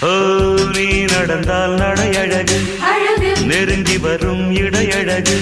ஓ நீ நடந்தால் நடையழகு. அழகு. நெருங்கி வரும் இடையழகு.